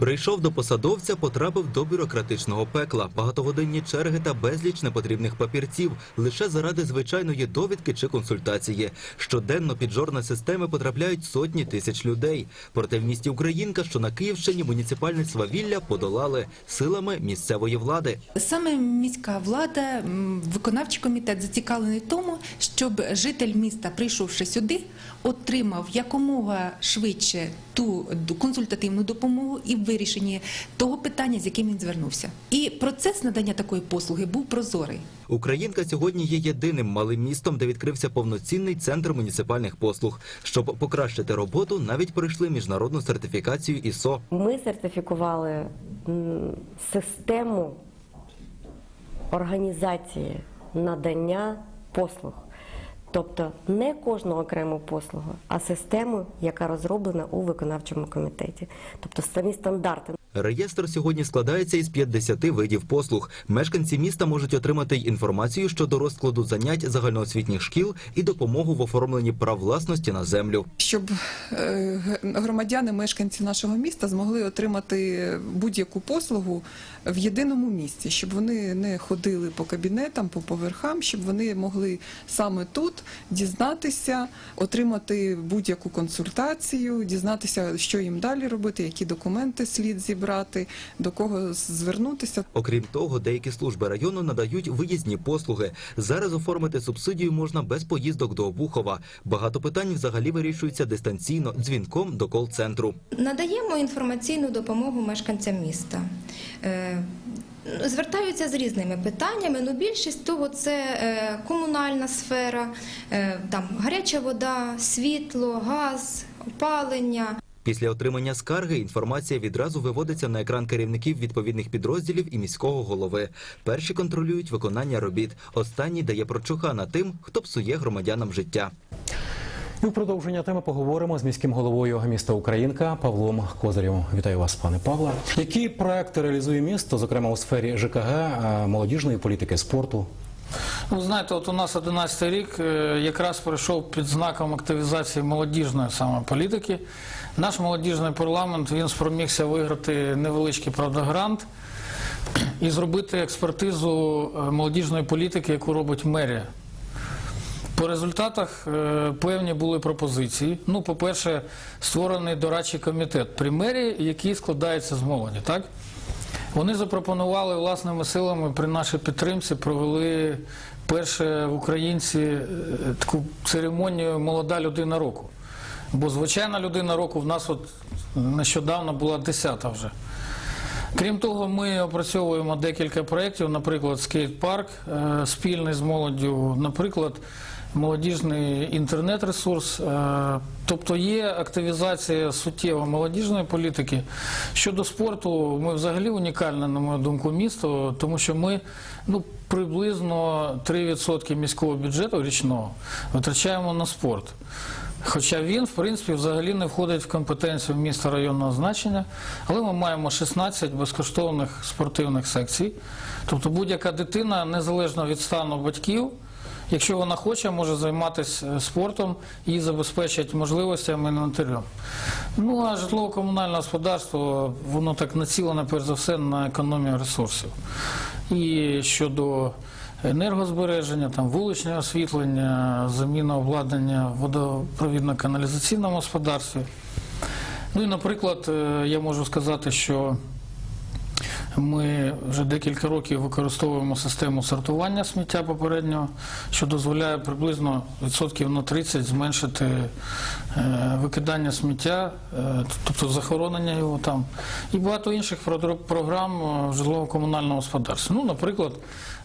Прийшов до посадовця, потрапив до бюрократичного пекла, багатогодинні черги та безліч непотрібних папірців лише заради звичайної довідки чи консультації. Щоденно під жорна системи потрапляють сотні тисяч людей. Проте в місті Українка, що на Київщині, муніципальне свавілля подолали силами місцевої влади. Саме міська влада, виконавчий комітет зацікавлений тому, щоб житель міста, прийшовши сюди, отримав якомога швидше ту консультативну допомогу і вирішенні того питання, з яким він звернувся. І процес надання такої послуги був прозорий. Українка сьогодні є єдиним малим містом, де відкрився повноцінний центр муніципальних послуг. Щоб покращити роботу, навіть пройшли міжнародну сертифікацію ІСО. Ми сертифікували систему організації надання послуг. Тобто не кожну окрему послугу, а систему, яка розроблена у виконавчому комітеті. Тобто самі стандарти. Реєстр сьогодні складається із 50 видів послуг. Мешканці міста можуть отримати й інформацію щодо розкладу занять загальноосвітніх шкіл і допомогу в оформленні прав власності на землю. щоб е, громадяни, мешканці нашого міста змогли отримати будь-яку послугу в єдиному місці, щоб вони не ходили по кабінетам, по поверхам, щоб вони могли саме тут дізнатися, отримати будь-яку консультацію, дізнатися, що їм далі робити, які документи слід зібрати, до кого звернутися. Окрім того, деякі служби району надають виїзні послуги. Зараз оформити субсидію можна без поїздок до Обухова. Багато питань взагалі вирішуються дистанційно дзвінком до кол-центру. Надаємо інформаційну допомогу мешканцям міста. Е, Звертаються з різними питаннями, але більшість того це е, комунальна сфера, е, там гаряча вода, світло, газ, опалення. Після отримання скарги інформація відразу виводиться на екран керівників відповідних підрозділів і міського голови. Перші контролюють виконання робіт. Останній дає прочухана тим, хто псує громадянам життя. І в продовження теми поговоримо з міським головою міста Українка Павлом Козирєвим. Вітаю вас, пане Павле. Які проекти реалізує місто, зокрема у сфері ЖКГ, е, молодіжної політики, спорту? Ну, знаєте, от у нас 11 й рік е, якраз пройшов під знаком активізації молодіжної саме політики. Наш молодіжний парламент він спромігся виграти невеличкий правда грант і зробити експертизу е, молодіжної політики, яку робить мерія. По результатах е, певні були пропозиції. Ну, по-перше, створений дорадчий комітет при мерії, який складається з молоді. Так? Вони запропонували власними силами при нашій підтримці провели перше в українці е, таку церемонію молода людина року. Бо звичайна людина року в нас от нещодавно була десята вже. Крім того, ми опрацьовуємо декілька проєктів, наприклад, скейт-парк е, спільний з молоддю, наприклад, молодіжний інтернет-ресурс. Е, Тобто є активізація суттєва молодіжної політики. Щодо спорту, ми взагалі унікальне, на мою думку, місто, тому що ми ну, приблизно 3% міського бюджету річного витрачаємо на спорт. Хоча він, в принципі, взагалі не входить в компетенцію міста районного значення, але ми маємо 16 безкоштовних спортивних секцій. Тобто будь-яка дитина, незалежно від стану батьків, якщо вона хоче, може займатися е, спортом і забезпечить можливостями інвентарем. Ну а житлово-комунальне господарство, воно так націлене, перш за все, на економію ресурсів. І щодо енергозбереження, там вуличне освітлення, заміна обладнання в водопровідно-каналізаційному господарстві. Ну і, наприклад, е, я можу сказати, що ми вже декілька років використовуємо систему сортування сміття попереднього, що дозволяє приблизно відсотків на 30 зменшити е, викидання сміття, е, тобто захоронення його там, і багато інших програм е, житлово-комунального господарства. Ну, наприклад,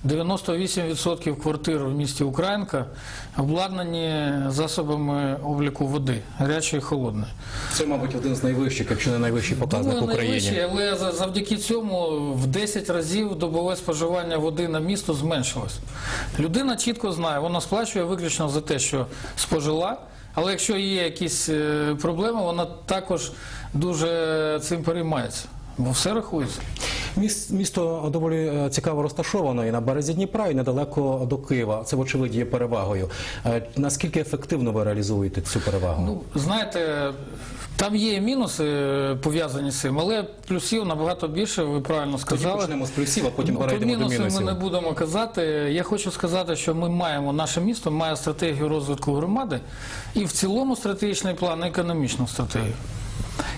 98% квартир в місті Українка обладнані засобами обліку води, гарячої і холодної. Це, мабуть, один з найвищих, якщо не найвищий показник в Думаю, Україні. найвищий, але завдяки цьому в 10 разів добове споживання води на місто зменшилось. Людина чітко знає, вона сплачує виключно за те, що спожила. Але якщо є якісь е, проблеми, вона також дуже цим переймається. бо все рахується. Міс- Місто доволі е, цікаво розташовано і на березі Дніпра, і недалеко до Києва. Це, вочевидь, є перевагою. Е, Наскільки ефективно ви реалізуєте цю перевагу? Ну, знаєте, там є мінуси е, пов'язані з цим, але плюсів набагато більше, ви правильно Тоді сказали. почнемо з плюсів, а потім Ну, про перейдемо до мінуси мінусів. ми не будемо казати. Я хочу сказати, що ми маємо, наше місто має стратегію розвитку громади і в цілому стратегічний план, і економічну стратегію.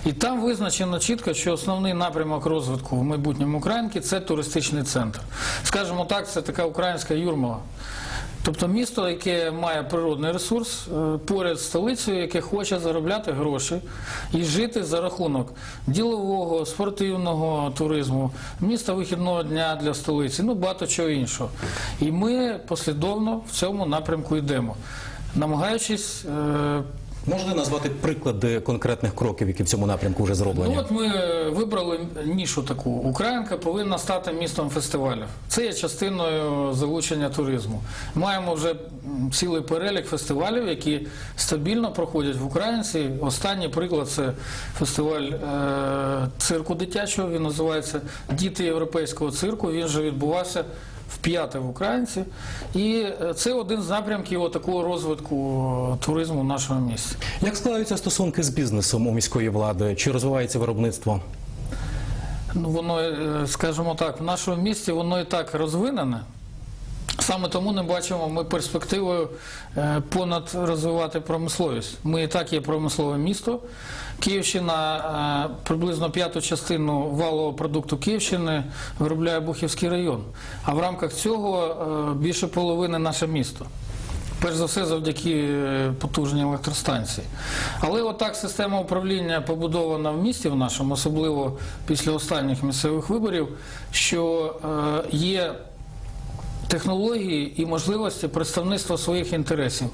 І там визначено чітко, що основний напрямок розвитку в майбутньому Українки це туристичний центр. Скажімо так, це така українська Юрмала. Тобто місто, яке має природний ресурс е, поряд з столицею, яке хоче заробляти гроші і жити за рахунок ділового, спортивного туризму, міста вихідного дня для столиці, ну багато чого іншого. І ми послідовно в цьому напрямку йдемо, намагаючись. Е, Можете назвати приклади конкретних кроків, які в цьому напрямку вже зроблені? Ну от ми вибрали нішу таку. Українка повинна стати містом фестивалів. Це є частиною залучення туризму. Маємо вже цілий перелік фестивалів, які стабільно проходять в Українці. Останній приклад це фестиваль е- цирку дитячого. Він називається Діти європейського цирку. Він вже відбувався. В п'яте в Українці, і е, це один з напрямків такого розвитку туризму в нашому місті. Як складаються стосунки з бізнесом у міської влади? Чи розвивається виробництво? Ну, воно, е, скажімо так, в нашому місті воно і так розвинене. Саме тому не бачимо ми перспективою е, понад розвивати промисловість. Ми і так є промислове місто. Київщина е, приблизно п'яту частину валового продукту Київщини виробляє Бухівський район. А в рамках цього е, більше половини наше місто. Перш за все завдяки потужній електростанції. Але отак система управління побудована в місті в нашому, особливо після останніх місцевих виборів, що є технології і можливості представництва своїх інтересів.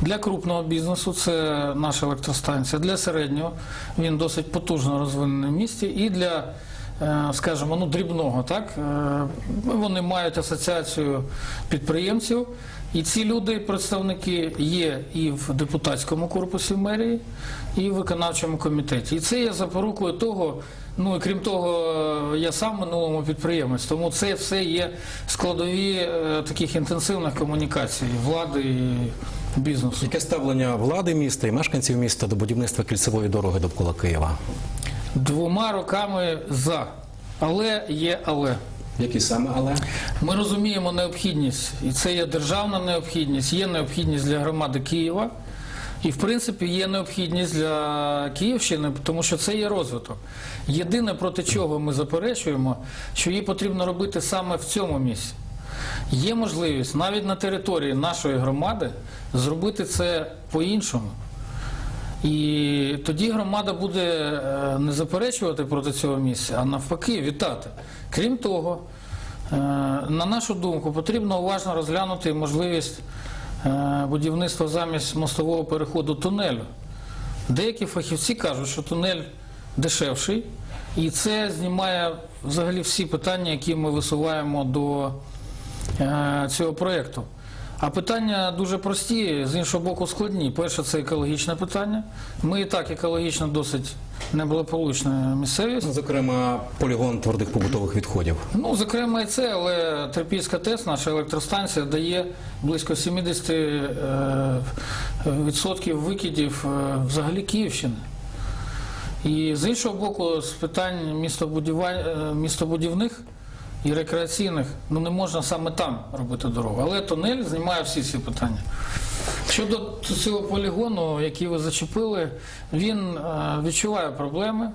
Для крупного бізнесу це наша електростанція, для середнього він досить потужно розвинений в місті, і для, е, скажімо, ну, дрібного, так, е, вони мають асоціацію підприємців. І ці люди, представники, є і в депутатському корпусі мерії, і в виконавчому комітеті. І це є запорукою того, ну і крім того, я сам в минулому підприємець, тому це все є складові е, таких інтенсивних комунікацій влади і бізнесу. Яке ставлення влади міста і мешканців міста до будівництва кільцевої дороги довкола Києва? Двома роками за. Але є але. Які саме але? Ми розуміємо необхідність, і це є державна необхідність, є необхідність для громади Києва. І, в принципі, є необхідність для Київщини, тому що це є розвиток. Єдине, проти чого ми заперечуємо, що її потрібно робити саме в цьому місці. Є можливість навіть на території нашої громади зробити це по-іншому. І тоді громада буде е, не заперечувати проти цього місця, а навпаки вітати. Крім того, е, на нашу думку, потрібно уважно розглянути можливість будівництва замість мостового переходу тунелю. Деякі фахівці кажуть, що тунель дешевший, і це знімає взагалі всі питання, які ми висуваємо до е, цього проєкту. А питання дуже прості, з іншого боку, складні. Перше, це екологічне питання. Ми і так екологічно досить неблагополучна місцевість. Зокрема, полігон твердих побутових відходів. Ну, зокрема, і це, але Терпільська ТЕС, наша електростанція, дає близько 70 е, відсотків викидів е, взагалі Київщини. І з іншого боку, з питань е, містобудівних і рекреаційних, ну не можна саме там робити дорогу. Але тунель знімає всі ці питання. Щодо цього полігону, який ви зачепили, він е, відчуває проблеми.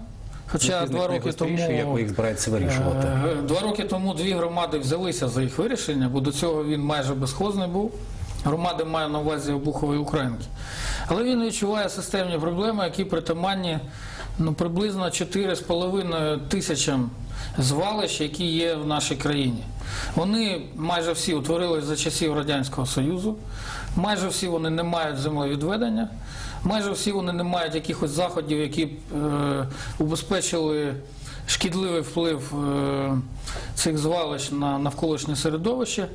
Хоча два роки тому найгостріші, як ви їх збираєтеся вирішувати? Е, Два роки тому дві громади взялися за їх вирішення, бо до цього він майже безхозний був. Громади маю на увазі Обухової Українки. Але він відчуває системні проблеми, які притаманні ну, приблизно 4,5 тисячам звалищ, які є в нашій країні. Вони майже всі утворились за часів Радянського Союзу, майже всі вони не мають землевідведення, майже всі вони не мають якихось заходів, які б е, убезпечили шкідливий вплив е, цих звалищ на навколишнє середовище.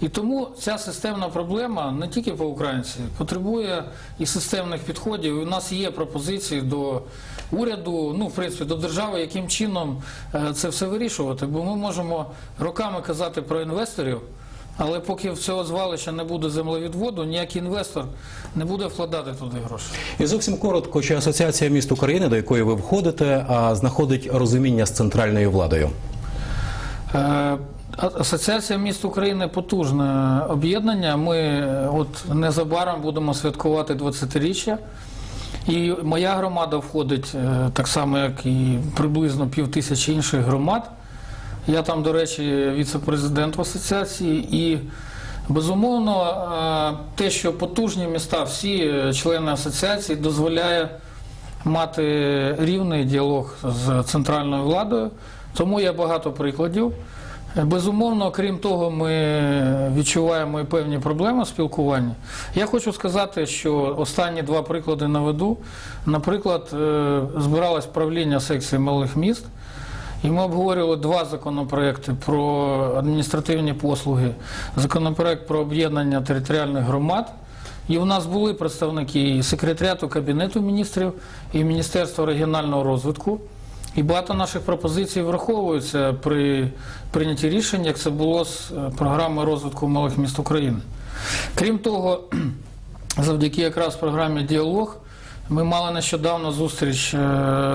І тому ця системна проблема не тільки по українці, потребує і системних підходів. У нас є пропозиції до уряду, ну в принципі, до держави, яким чином е, це все вирішувати. Бо ми можемо роками казати про інвесторів. Але поки в цього звалища не буде землевідводу, ніякий інвестор не буде вкладати туди гроші. І зовсім коротко, чи асоціація міст України, до якої ви входите, знаходить розуміння з центральною владою? Е, Асоціація міст України потужне об'єднання. Ми е, от незабаром будемо святкувати 20-річчя. І моя громада входить е, так само, як і приблизно пів тисячі інших громад. Я там, до речі, віце-президент в асоціації. І безумовно, е, те, що потужні міста, всі члени асоціації, дозволяє мати рівний діалог з центральною владою. Тому є багато прикладів. Безумовно, крім того, ми відчуваємо і певні проблеми в спілкуванні. Я хочу сказати, що останні два приклади наведу. Наприклад, е, збиралось правління секції малих міст, і ми обговорювали два законопроекти про адміністративні послуги, законопроект про об'єднання територіальних громад. І у нас були представники і секретаріату Кабінету міністрів, і Міністерства регіонального розвитку. І багато наших пропозицій враховуються при прийнятті рішень, як це було з е, програми розвитку малих міст України. Крім того, завдяки якраз програмі Діалог ми мали нещодавно зустріч е,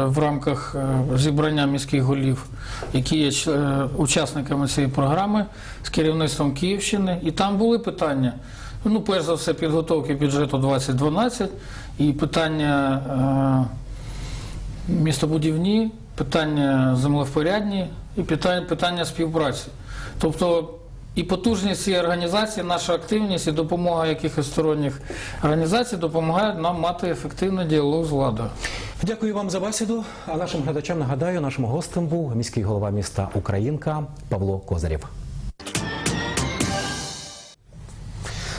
в рамках е, зібрання міських голів, які є е, учасниками цієї програми з керівництвом Київщини. І там були питання. Ну, перш за все, підготовки бюджету 2012 і питання. містобудівні, питання землевпорядні і питання співпраці. Тобто і потужність цієї організації, наша активність і допомога якихось сторонніх організацій допомагають нам мати ефективний діалог з владою. Дякую вам за бесіду. А нашим глядачам нагадаю, нашим гостем був міський голова міста Українка Павло Козарєв.